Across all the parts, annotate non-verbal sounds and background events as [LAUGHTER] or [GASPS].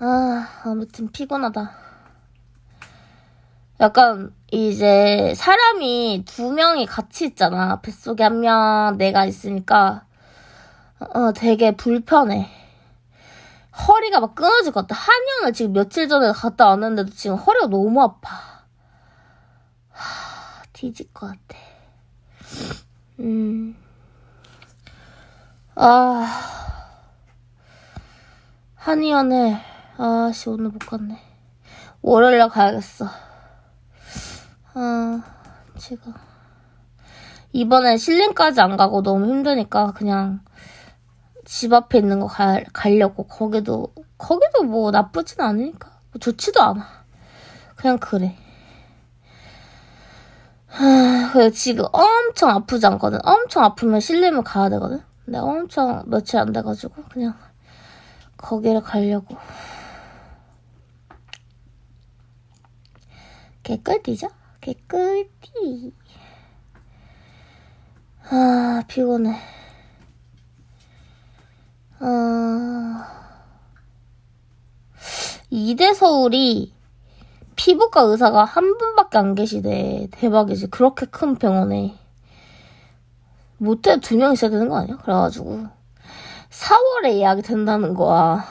아, 아무튼 피곤하다. 약간 이제 사람이 두 명이 같이 있잖아. 뱃속에 한 명 내가 있으니까 어 되게 불편해. 허리가 막 끊어질 것 같아. 한양을 지금 며칠 전에 갔다 왔는데도 지금 허리가 너무 아파. 하, 뒤질 것 같아. 음. 아. 한의원을, 아씨, 오늘 못 갔네. 월요일날 가야겠어. 아, 지금. 이번엔 실림까지 안 가고 너무 힘드니까 그냥 집 앞에 있는 거 가, 가려고. 거기도, 거기도 뭐 나쁘진 않으니까. 뭐 좋지도 않아. 그냥 그래. 하, 그래서 지금 엄청 아프지 않거든. 엄청 아프면 실림을 가야 되거든. 근데 엄청 며칠 안 돼가지고 그냥 거기를 가려고. 개꿀띠죠? 개꿀띠. 아, 피곤해. 아, 이대 서울이 피부과 의사가 한 분밖에 안 계시대. 대박이지. 그렇게 큰 병원에. 못해 두 명 있어야 되는 거 아니야? 그래가지고 4월에 예약이 된다는 거야.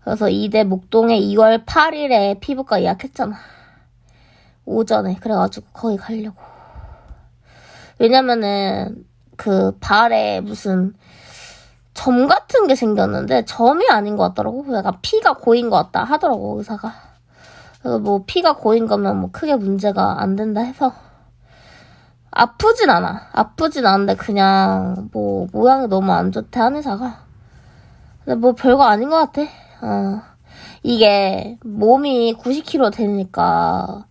그래서 이대 목동에 2월 8일에 피부과 예약했잖아. 오전에. 그래가지고 거기 가려고. 왜냐면은 그 발에 무슨 점 같은 게 생겼는데 점이 아닌 것 같더라고. 약간 피가 고인 것 같다 하더라고 의사가. 뭐 피가 고인 거면 뭐 크게 문제가 안 된다 해서 아프진 않아. 아프진 않은데 그냥 뭐 모양이 너무 안 좋대 한 의사가. 근데 뭐 별거 아닌 것 같아. 어. 이게 몸이 90kg 되니까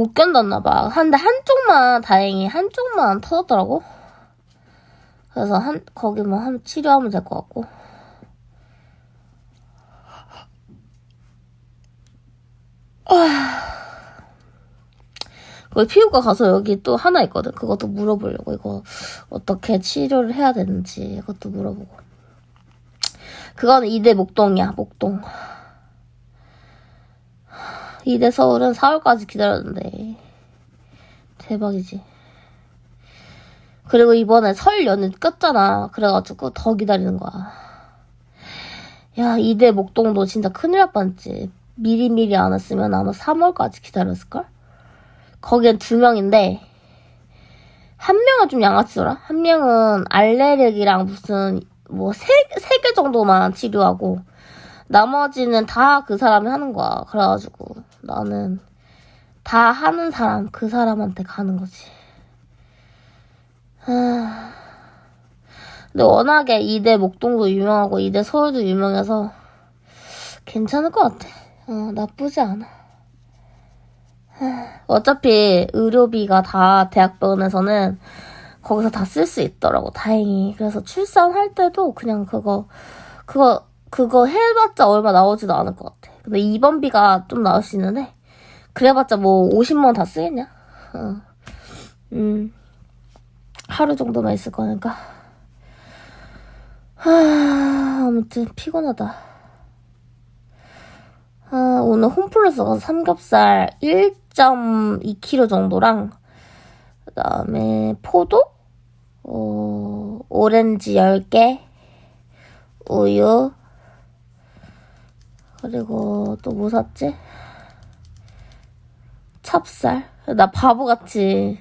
못 견뎠나 봐. 근데 한쪽만 다행히 한쪽만 터졌더라고. 그래서 한 거기 뭐 한 치료하면 될 것 같고. 그 피부과 가서 여기 또 하나 있거든. 그것도 물어보려고 이거 어떻게 치료를 해야 되는지 이것도 물어보고. 그거는 이대 목동이야 목동. 이대 서울은 4월까지 기다렸는데 대박이지. 그리고 이번에 설 연휴 꼈잖아. 그래가지고 더 기다리는 거야. 야, 이대 목동도 진짜 큰일 날 뻔했지. 미리미리 안 했으면 아마 3월까지 기다렸을걸? 거기엔 두 명인데, 한 명은 좀 양아치더라? 한 명은 알레르기랑 무슨, 뭐, 세, 세 개 정도만 치료하고, 나머지는 다 그 사람이 하는 거야. 그래가지고, 나는 다 하는 사람, 그 사람한테 가는 거지. 아... 근데 워낙에 이대 목동도 유명하고 이대 서울도 유명해서 괜찮을 것 같아. 어, 나쁘지 않아. 하... 어차피 의료비가 다 대학병원에서는 거기서 다 쓸 수 있더라고, 다행히. 그래서 출산할 때도 그냥 그거, 그거, 그거 해봤자 얼마 나오지도 않을 것 같아. 근데 입원비가 좀 나올 수 있는데, 그래봤자 뭐 50만 다 쓰겠냐? 어. 음. 하루 정도만 있을 거니까. 하, 아무튼 피곤하다. 아, 오늘 홈플러스 가서 삼겹살 1.2kg 정도랑, 그 다음에 포도? 어, 오렌지 10개, 우유, 그리고 또 뭐 샀지? 찹쌀? 나 바보같이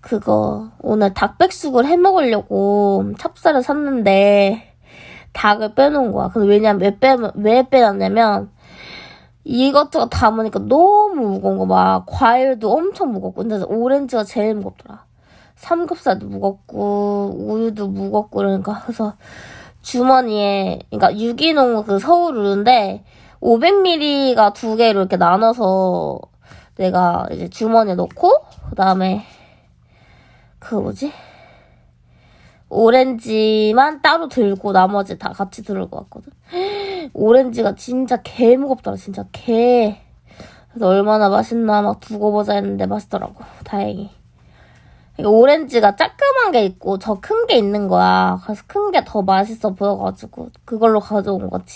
그거 오늘 닭백숙을 해 먹으려고 찹쌀을 샀는데 닭을 빼놓은 거야. 근데 왜냐면 왜 빼, 왜 빼놨냐면 이것저것 담으니까 너무 무거운 거 막 과일도 엄청 무겁고 근데 오렌지가 제일 무겁더라. 삼겹살도 무겁고 우유도 무겁고 그러니까 그래서 주머니에 그러니까 유기농 그 서울우유인데 500ml가 두 개로 이렇게 나눠서 내가 이제 주머니에 넣고 그다음에 그 뭐지? 오렌지만 따로 들고 나머지 다 같이 들고 왔거든. [GASPS] 오렌지가 진짜 개 무겁더라, 진짜 개. 그래서 얼마나 맛있나 막 두고 보자 했는데 맛있더라고, 다행히. 오렌지가 짜끄만 게 있고 저 큰 게 있는 거야. 그래서 큰 게 더 맛있어 보여가지고 그걸로 가져온 거지.